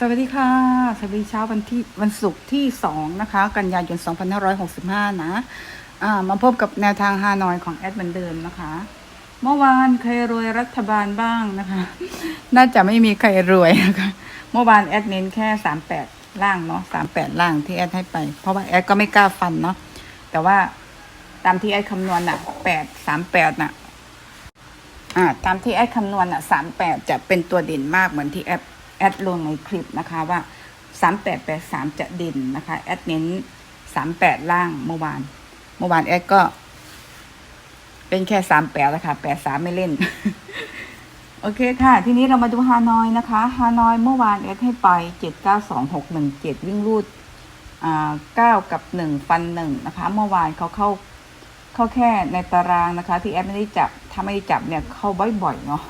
สวัสดีค่ะ สวัสดีเช้าวันที่วันศุกร์ที่ 2 นะคะ กันยายน 2565 นะอ่ามาพบกับแนวทางฮานอยของแอดเหมือนเดิมนะคะ เมื่อวานใครรวยรัฐบาลบ้างนะคะ น่าจะไม่มีใครรวยนะคะ เมื่อวานแอดเน้นแค่ 38 ล่างเนาะ38 ล่างที่แอดให้ไป เพราะว่าแอดก็ไม่กล้าฟันเนาะ แต่ว่าตามที่แอดคำนวณน่ะ 8 38 น่ะ อ่า ตามที่แอดคำนวณอะสามแปดจะเป็นตัวเด่นมากเหมือนที่แอด แอดลงในคลิปนะคะว่าสามแปดแปดสามจะเด่นนะคะ แอดเน้นสามแปดล่างเมื่อวาน เมื่อวานแอดก็ เป็นแค่สามแปดแล้วค่ะแปดสามไม่เล่น โอเคค่ะ ทีนี้เรามาดูฮานอยนะคะ ฮานอยเมื่อวานแอดให้ไปเจ็ดเก้าสองหกหนึ่งเจ็ดวิ่งรูดอ่าเก้ากับหนึ่งฟันหนึ่งนะคะ เมื่อวานเขาเข้าเข้าแค่ในตารางนะคะ ที่แอปไม่ได้จับ ถ้าไม่ได้จับเนี่ยเข้าบ่อยๆเนาะ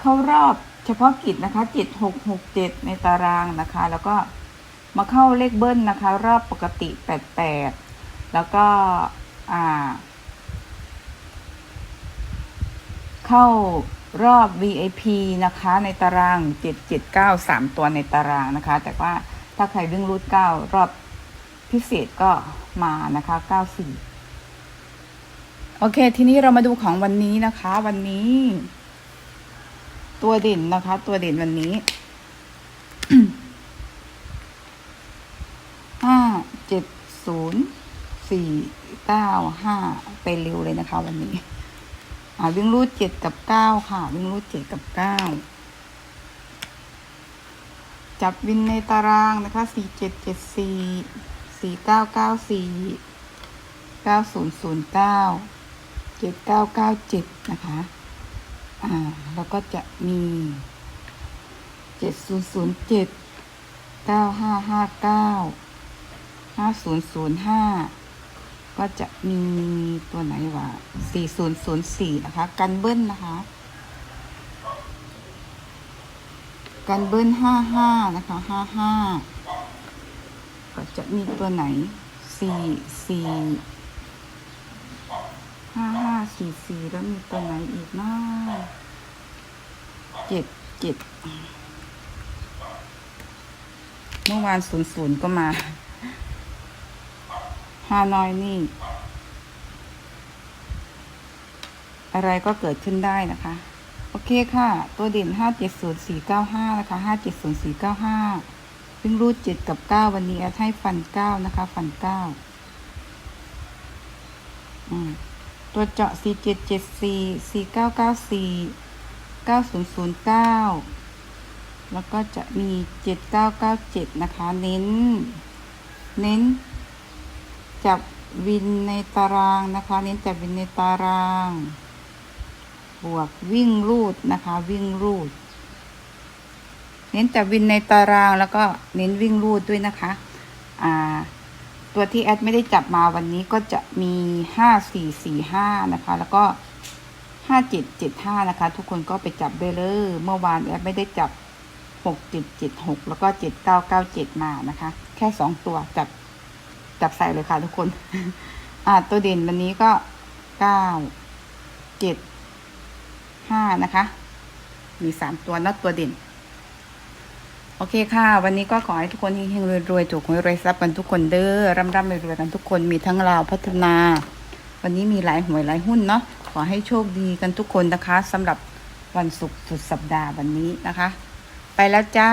เข้ารอบ ฉพาะกิจนะคะจ็ดหกหกเจ็ดในตารางนะคะ แล้วก็มาเข้าเลขเบิ้ลนะคะ รอบปกติแปดแปดแล้วก็อ่า เข้ารอบ VIP นะคะ ในตารางเจ็ดเจ็ดเก้าสามตัวในตารางนะคะ แต่ว่าถ้าใครวิ่งรูดเก้ารอบพิเศษก็มานะคะเก้าสี่โอเค ทีนี้เรามาดูของวันนี้นะคะ วันนี้ ตัวเด่นนะคะ ตัวเด่นวันนี้ห้าเจ็ดศูนย์สี่เก้าห้าไปเร็วเลยนะคะ วันนี้ อ่าวิ่งรูดเจ็ดกับเก้าค่ะ วิ่งรูดเจ็ดกับเก้าจับวินในตารางนะคะสี่เจ็ดเจ็ดสี่สี่เก้าเก้าสี่เก้าศูนย์ศูนย์เก้าเจ็ดเก้าเก้าเจ็ดนะคะ อ่าแล้วก็จะมีเจ็ดศูนย์ศูนย์เจ็ดเก้าห้าห้าเก้าห้าศูนย์ศูนย์ห้าก็จะมีตัวไหนวะสี่ศูนย์ศูนย์สี่นะคะ กันเบิ้ลนะคะ กันเบิ้ลห้าห้านะคะห้าห้าก็จะมีตัวไหนสี่สี่ ห้าห้าสี่สี่แล้วมีตัวไหนอีกนะเจ็ดเจ็ดเมื่อวานศูนย์ศูนย์ก็มาฮานอยนี่ อะไรก็เกิดขึ้นได้นะคะ โอเคค่ะ ตัวเด่นห้าเจ็ดศูนย์สี่เก้าห้านะคะห้าเจ็ดศูนย์สี่เก้าห้าวิ่งรูดเจ็ดกับเก้าวันนี้แอดให้ฟันเก้านะคะ ฟันเก้าอืม ตัวเจาะ 4 7 7 4 4 9 9 4 9 0 0 9 แล้วก็จะมี 7 9 9 7 นะคะ เน้น เน้น จับวินในตารางนะคะ เน้นจับวินในตาราง บวกวิ่งรูดนะคะ วิ่งรูด เน้นจับวินในตารางแล้วก็เน้นวิ่งรูดด้วยนะคะ อ่า ตัวที่แอดไม่ได้จับมาวันนี้ก็จะมีห้าสี่สี่ห้านะคะ แล้วก็ห้าเจ็ดเจ็ดห้านะคะ ทุกคนก็ไปจับได้เลยเมื่อวานแอดไม่ได้จับหกเจ็ดเจ็ดหกแล้วก็เจ็ดเก้าเก้าเจ็ดมานะคะ แค่สองตัวจับจับใส่เลยค่ะทุกคน อ่า ตัวเด่นวันนี้ก็เก้าเจ็ดห้านะคะ มีสามตัวนัดตัวเด่น โอเคค่ะ วันนี้ก็ขอให้ทุกคนเฮงๆรวยๆถูกหวยรวยทรัพย์กันทุกคนเด้อร่ำร่ำรวยๆกันทุกคนมีทั้งลาวพัฒนา วันนี้มีหลายหวยหลายหุ้นเนาะขอให้โชคดีกันทุกคนนะคะสำหรับวันศุกร์สุดสัปดาห์วันนี้นะคะ ไปแล้วจ้า